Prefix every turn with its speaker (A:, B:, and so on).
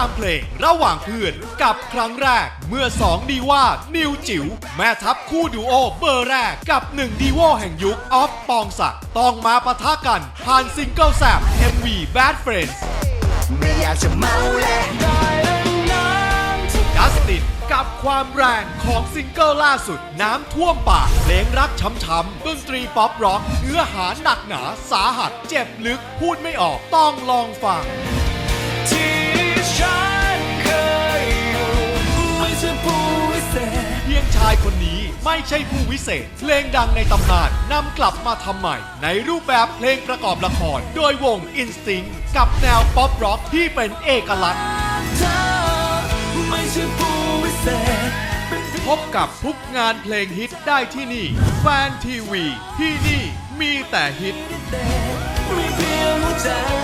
A: ามเพลงระหว่างเพื่อนกับครั้งแรก เมื่อ2ดีว่า นิวจิ๋วแม่ทัพคู่ดูโอเบอร์แรกกับ1ดีโวแห่งยุคออฟปองศักดิ์ต้องมาปะทะกันผ่านซิงเกิลแซบ MV Bad Friends
B: ไม่อยากจะเมาและ
A: จัสตินกับความแรงของซิงเกิลล่าสุดน้ำท่วมปากเพลงรักช้ำๆดนตรีป๊อปร็อกเนื้อหาหนักหนาสาหัสเจ็บลึกพูดไม่ออกต้องลองฟัง ยงชายคนนี้ไม่ใช่ผู้วิเศษ เพลงดังในตำนานนำกลับมาทำใหม่ ในรูปแบบเพลงประกอบละคร โดยวง Instinct กับแนวป๊อปร็อกที่เป็นเอกลักษณ์
B: เธอไม่ใช่ผู้วิเศษเป็น
A: พบกับทุกงานเพลงฮิตได้ที่นี่ แฟนทีวี ที่นี่มีแต่ฮิต
B: มีเพียงหัวใจ